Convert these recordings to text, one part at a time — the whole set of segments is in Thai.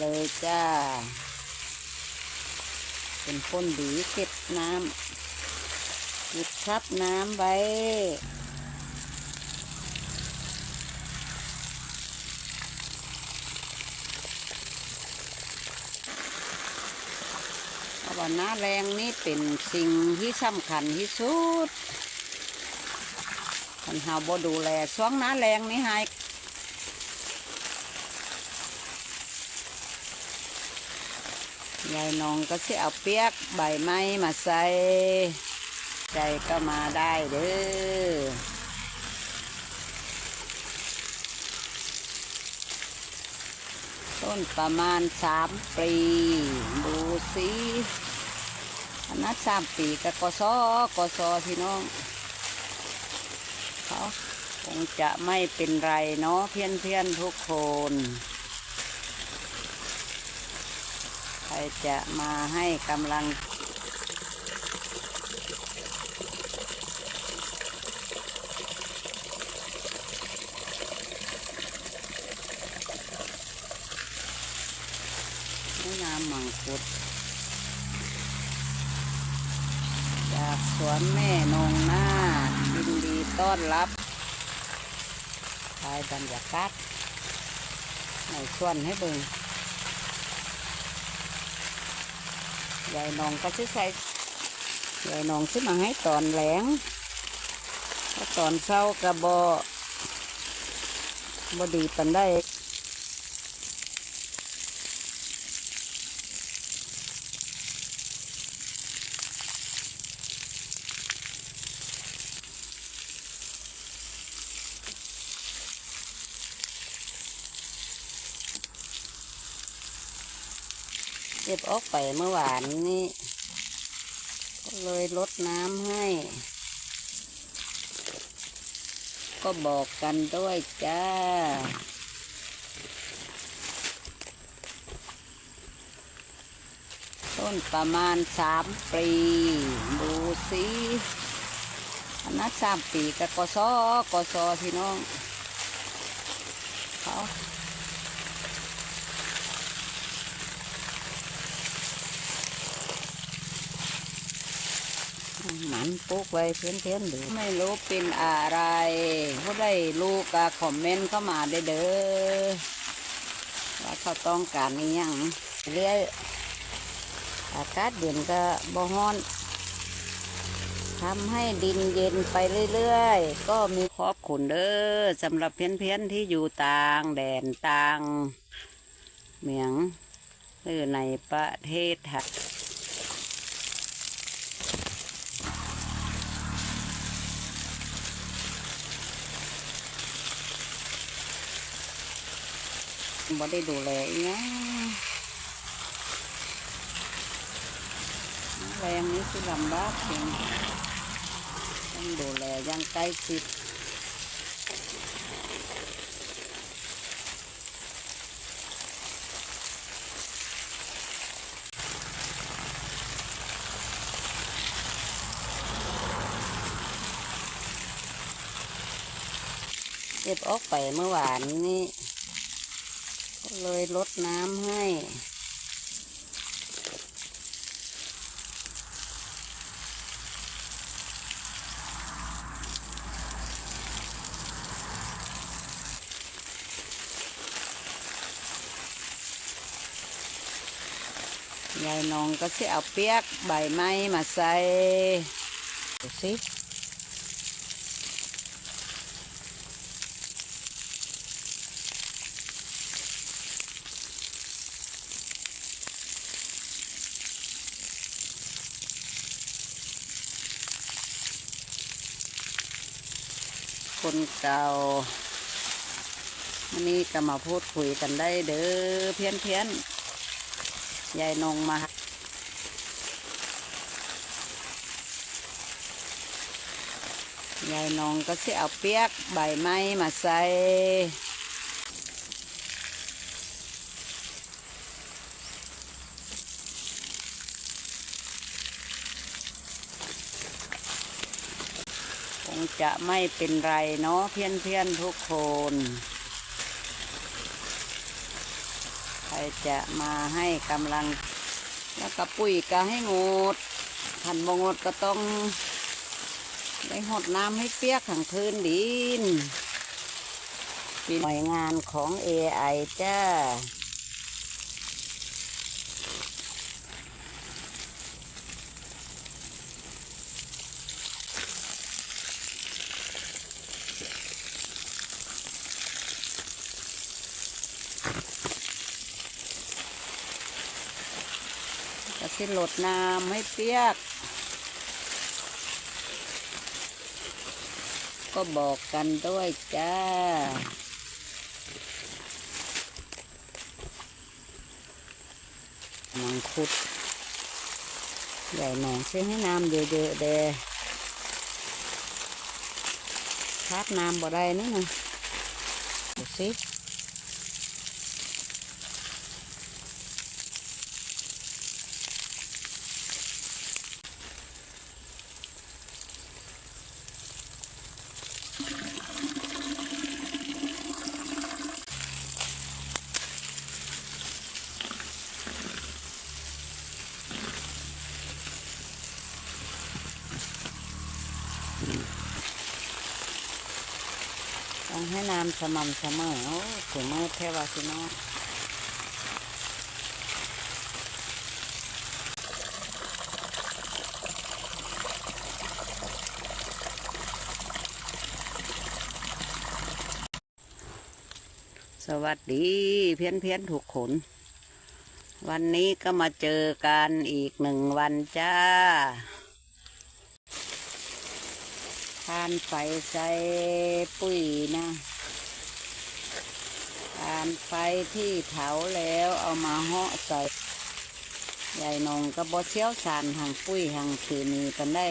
เลยจ้า เป็นคนดีเก็บน้ำหยุดครับน้ำไว้เพราะว่าน้าแรงนี่เป็นสิ่งที่สำคัญที่สุดคันเฮาบ่ดูแลช่วงน้าแรงนี่ให้ย ยายน้องก็จะเอาเปียกใบไม้มาใส่ใจก็มาได้เด้อต้นประมาณสามปีดูสิอันนั้นสามปีกับกศกศพี่น้องเขาคงจะไม่เป็นไรเนาะเพี้ยนเพียนทุกคน ใคร จะมาให้กำลังน้ำมังคุด จากสวนแม่นงนายินดีต้อนรับทายบรรยากาศในสวนให้เบิ่ง ยายนองก็จะใส่ยายนองซื้อมาให้ตอนแหลงตอนเช้ากระบอบดีปันได้ เก็บออกไปเมื่อวานนี้ก็เลยลดน้ำให้ ก็บอกกันด้วยจ้า ต้นประมาณสามปีดูสิอันนั้นสามปีกับกศกศพี่น้อง เขา มันปลูกไว้เพี้ยนๆดูไม่รู้เป็นอะไรผู้ได้รู้ก็คอมเมนต์เข้ามาได้เด้อว่าเขาต้องการอหยังเรื่อยอากาศเย็นก็บ่ฮ้อนทำให้ดินเย็นไปเรื่อยๆ ก็มีขอบคุณเด้อสำหรับเพี้ยนๆที่อยู่ต่างแดนต่าง เมียงหรือในประเทศไทย บ่ได้ดูแลอีกนะแรงนี้คือลำบากจริงต้องดูแลอยังใกล้ชิดเก็บออกไปเมื่อวานนี้ ก็เลยลดน้ำให้ ยายน้องก็จะเอาเปียกใบไม้มาใส่ดูสิ คนเก่าวันนี้ก็มาพูดคุยกันได้เด้อเพี้ยนเพียนยายนงมายายนงก็จะเอาเปียกใบไม้มาใส่ จะไม่เป็นไรเนาะเพี้ยนเพียนทุกคน ใครจะมาให้กำลัง แล้วก็ปุ๋ยก็ให้งดขันบงดก็ต้องได้หดน้ำให้เปียกขังพื้นดินเป็นหน่วยงานของ AI จ้า ก็สิลดน้ำให้เปียก ก็บอกกันด้วยจ้า มังคุด ใหญ่หนองซื้อให้น้ำเยอะๆเดคาดน้ำบ่ได้นี่นะดูสิ ให้น้ำสม่ำเสมอโอ้ถึงมือเทวาสิเนาะสวัสดีเพี้ยนเพี้ยนถูกขน วันนี้ก็มาเจอกันอีกหนึ่งวันจ้า ทานไฟใส่ปุ๋ยนะทานไฟที่เผาแล้วเอามาเหาะใส่ใหญ่นงก็บอเชี่ยวชาญทางปุ๋ยทางเคมีกันได้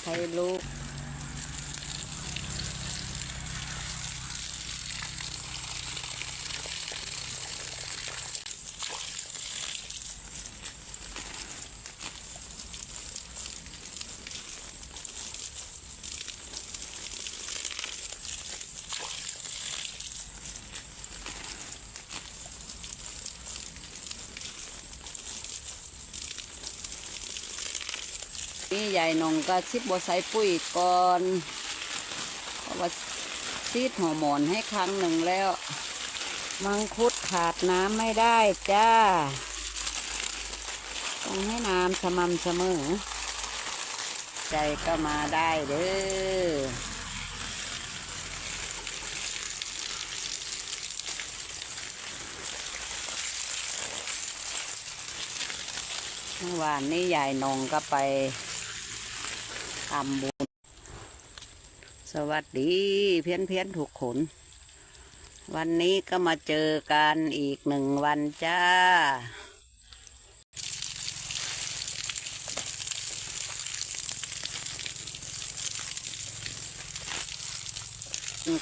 ใครรู้ นี่ใหญ่นงก็ชิดบัวใส่ปุ๋ยก่อนเพราะว่าซีดหัวหมอนให้ครั้งหนึ่งแล้ว มังคุดขาดน้ำไม่ได้จ้า ต้องให้น้ำสม่ำเสมอ ใจก็มาได้เด้อเมื่อวานนี้ยายนงก็ไป ทำบุญ สวัสดีเพี้ยนเพี้ยนถูกขน วันนี้ก็มาเจอกันอีกหนึ่งวันจ้า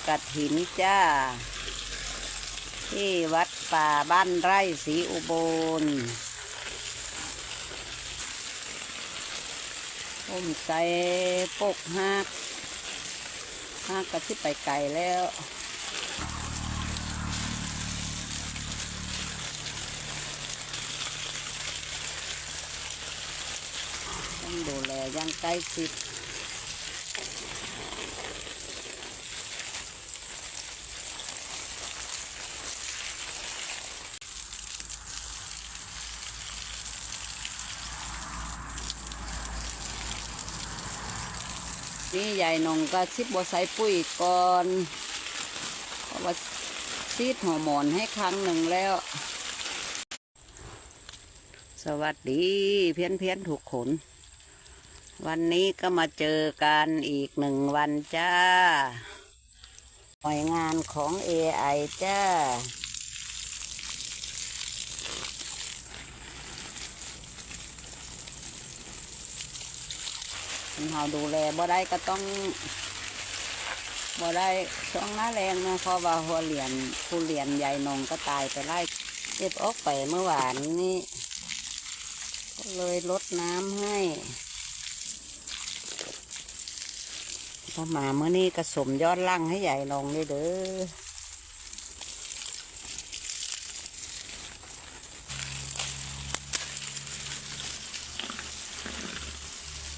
กระถินจ้า ที่วัดป่าบ้านไร่ศรีอุบล ผมใส่ปกหักหักกะที่ไปไก่แล้วต้องดูแลยังใกล้ชิด นี่ใหญ่นงก็ชิดบัวใสปุ๋ยก่อนเพราะว่าซีดหัวหมอนให้ครั้งหนึ่งแล้ว สวัสดีเพี้ยนเพี้ยนถูกขน วันนี้ก็มาเจอกันอีกหนึ่งวันจ้าหน่วยงานของ AI จ้า เราดูแลบ่ได้ก็ต้องบ่ได้ช่วงหน้าแรงนะเพราะว่าหัวเหรียญผู้เหรียญใหญ่นงก็ตายไปไล่เก็บออกไปเมื่อวานนี้ก็เลยลดน้ำให้ถ้ามาเมื่อนี้ก็สมยอดล่างให้ใหญ่ลงเลยเด้อ